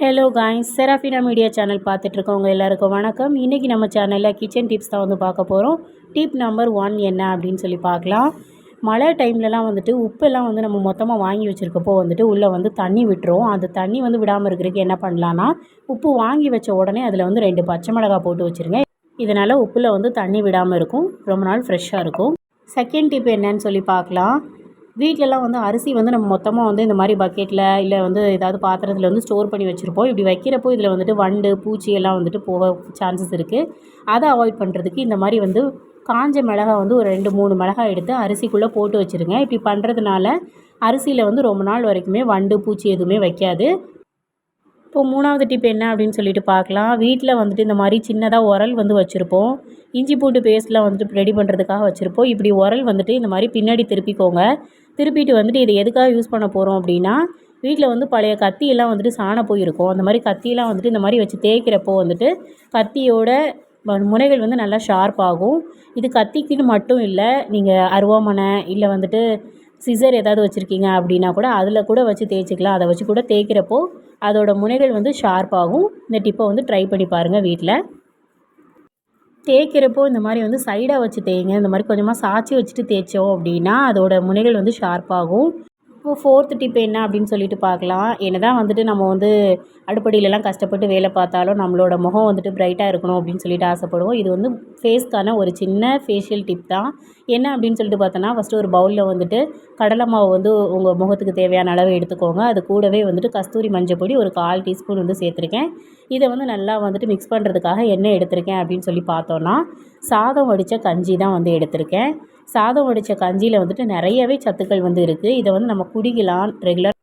Hello guys Serafina media channel பார்த்துட்ருக்கவங்க எல்லாருக்கும் வணக்கம். இன்றைக்கி நம்ம சேனலில் கிச்சன் டிப்ஸ் தான் வந்து பார்க்க போகிறோம் டிப் நம்பர் ஒன் என்ன அப்படின்னு சொல்லி பார்க்கலாம். மழை டைம்லலாம் வந்துட்டு உப்பெல்லாம் வந்து நம்ம மொத்தமாக வாங்கி வச்சுருக்கப்போ வந்துட்டு உள்ளே வந்து தண்ணி விட்டுரும். அந்த தண்ணி வந்து விடாமல் இருக்கிறதுக்கு என்ன பண்ணலான்னா உப்பு வாங்கி வச்ச உடனே அதில் வந்து ரெண்டு பச்சை மிளகாய் போட்டு வச்சுருங்க. இதனால் உப்பில் வந்து தண்ணி விடாமல் இருக்கும். ரொம்ப நாள் ஃப்ரெஷ்ஷாக இருக்கும். செகண்ட் டிப் என்னன்னு சொல்லி பார்க்கலாம். வீட்டிலலாம் வந்து அரிசி வந்து நம்ம மொத்தமாக வந்து இந்த மாதிரி பக்கெட்டில் இல்லை வந்து ஏதாவது பாத்திரத்தில் வந்து ஸ்டோர் பண்ணி வச்சுருப்போம். இப்படி வைக்கிறப்போ இதில் வந்துட்டு வண்டு பூச்சி எல்லாம் வந்துட்டு போக சான்சஸ் இருக்குது அதை அவாய்ட் பண்ணுறதுக்கு இந்த மாதிரி வந்து காஞ்ச மிளகா வந்து ஒரு ரெண்டு மூணு மிளகாய் எடுத்து அரிசிக்குள்ளே போட்டு வச்சுருங்க. இப்படி பண்ணுறதுனால அரிசியில் வந்து ரொம்ப நாள் வரைக்குமே வண்டு பூச்சி எதுவுமே வைக்காது. இப்போ மூணாவது டிப் என்ன அப்படின்னு சொல்லிட்டு பார்க்கலாம். வீட்டில் வந்துட்டு இந்த மாதிரி சின்னதாக உரல் வந்து வச்சுருப்போம். இஞ்சி பூண்டு பேஸ்ட்லாம் வந்துட்டு ரெடி பண்ணுறதுக்காக வச்சுருப்போம். இப்படி உரல் வந்துட்டு இந்த மாதிரி பின்னாடி திருப்பிக்கோங்க. திருப்பிட்டு வந்துட்டு இதை எதுக்காக யூஸ் பண்ண போகிறோம் அப்படின்னா வீட்டில் வந்து பழைய கத்தியெல்லாம் வந்துட்டு சாண போயிருக்கும் அந்த மாதிரி கத்தியெல்லாம் வந்துட்டு இந்த மாதிரி வச்சு தேய்க்கிறப்போ வந்துட்டு கத்தியோட முனைகள் வந்து நல்லா ஷார்ப் ஆகும். இது கத்திக்குன்னு மட்டும் இல்லை நீங்கள் அருவாமனை இல்லை வந்துட்டு சிசர் ஏதாவது வச்சுருக்கீங்க அப்படின்னா கூட அதில் கூட வச்சு தேய்ச்சிக்கலாம். அதை வச்சு கூட தேய்க்கிறப்போ அதோட முனைகள் வந்து ஷார்ப்பாகும் இந்த டிப்பை வந்து ட்ரை பண்ணி பாருங்கள் வீட்டில் தேய்க்கிறப்போ இந்த மாதிரி வந்து சைடாக வச்சு தேய்ங்க இந்த மாதிரி கொஞ்சமாக சாய்ச்சி வச்சுட்டு தேய்ச்சோம் அப்படின்னா அதோடய முனைகள் வந்து ஷார்ப்பாகும் இப்போது ஃபோர்த்து டிப் என்ன அப்படின்னு சொல்லிட்டு பார்க்கலாம். என்ன தான் வந்துட்டு நம்ம வந்து அடுப்படியிலலாம் கஷ்டப்பட்டு வேலை பார்த்தாலும் நம்மளோட முகம் வந்துட்டு ப்ரைட்டாக இருக்கணும் அப்படின்னு சொல்லிட்டு ஆசைப்படுவோம். இது வந்து ஃபேஸ்க்கான ஒரு சின்ன ஃபேஷியல் டிப் தான். என்ன அப்படின்னு சொல்லிட்டு பார்த்தோன்னா ஃபஸ்ட்டு ஒரு பவுலில் வந்துட்டு கடலை மாவு வந்து உங்கள் முகத்துக்கு தேவையான அளவு எடுத்துக்கோங்க. அது கூடவே வந்துட்டு கஸ்தூரி மஞ்சள் பொடி ஒரு கால் டீஸ்பூன் வந்து சேர்த்துருக்கேன். இதை வந்து நல்லா வந்துட்டு மிக்ஸ் பண்ணுறதுக்காக என்ன எடுத்திருக்கேன் அப்படின்னு சொல்லி பார்த்தோன்னா சாதம் வடித்த கஞ்சி தான் வந்து எடுத்திருக்கேன். சாதம் வடித்த கஞ்சியில் வந்துட்டு நிறையவே சத்துக்கள் வந்து இருக்குது இதை வந்து நம்ம குடிக்கலாம். ரெகுலர்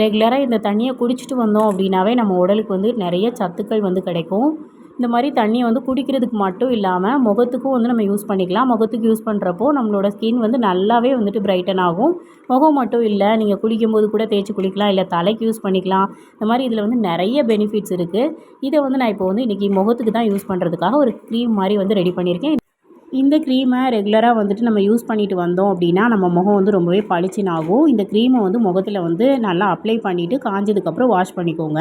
ரெகுலராக இந்த தண்ணியை குடிச்சிட்டு வந்தோம் அப்படின்னாவே நம்ம உடலுக்கு வந்து நிறைய சத்துக்கள் வந்து கிடைக்கும். இந்த மாதிரி தண்ணியை வந்து குடிக்கிறதுக்கு மட்டும் இல்லாமல் முகத்துக்கும் வந்து நம்ம யூஸ் பண்ணிக்கலாம். முகத்துக்கு யூஸ் பண்ணுறப்போ நம்மளோட ஸ்கின் வந்து நல்லாவே வந்துட்டு பிரைட்டன் ஆகும். முகம் மட்டும் இல்லை நீங்கள் குளிக்கும்போது கூட தேய்ச்சி குளிக்கலாம் இல்லை தலைக்கு யூஸ் பண்ணிக்கலாம். இந்த மாதிரி இதில் வந்து நிறைய பெனிஃபிட்ஸ் இருக்குது இதை வந்து நான் இப்போ வந்து இன்றைக்கி முகத்துக்கு தான் யூஸ் பண்ணுறதுக்காக ஒரு க்ரீம் மாதிரி வந்து ரெடி பண்ணியிருக்கேன். இந்த க்ரீமை ரெகுலராக வந்துட்டு நம்ம யூஸ் பண்ணிட்டு வந்தோம் அப்படின்னா நம்ம முகம் வந்து ரொம்பவே பளிச்சுன்னு ஆகும் இந்த க்ரீமை வந்து முகத்தில் வந்து நல்லா அப்ளை பண்ணிவிட்டு காஞ்சதுக்கப்புறம் வாஷ் பண்ணிக்கோங்க.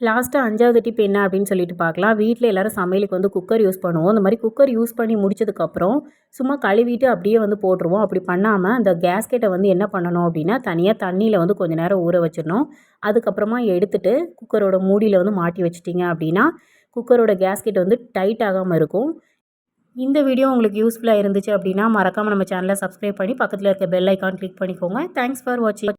லாஸ்ட்டாக அஞ்சாவது டிப் என்ன அப்படின்னு சொல்லிட்டு பார்க்கலாம். வீட்டில் எல்லோரும் சமையலுக்கு வந்து குக்கர் யூஸ் பண்ணுவோம். இந்த மாதிரி குக்கர் யூஸ் பண்ணி முடிச்சதுக்கப்புறம் சும்மா கழுவிட்டு அப்படியே வந்து போட்டுருவோம். அப்படி பண்ணாமல் அந்த கேஸ்கெட்டை வந்து என்ன பண்ணணும் அப்படின்னா தனியாக தண்ணியில் வந்து கொஞ்சம் நேரம் ஊற வச்சிடணும். அதுக்கப்புறமா எடுத்துகிட்டு குக்கரோட மூடியில் வந்து மாட்டி வச்சிட்டிங்க அப்படின்னா குக்கரோட கேஸ்கெட் வந்து டைட் ஆகாமல் இருக்கும். இந்த வீடியோ உங்களுக்கு யூஸ்ஃபுல்லாக இருந்துச்சு அப்படின்னா மறக்காமல் நம்ம சேனலை சப்ஸ்கிரைப் பண்ணி பக்கத்தில் இருக்க பெல் ஐக்கான் கிளிக் பண்ணிக்கோங்க. தேங்க்ஸ் ஃபார் வாட்சிங்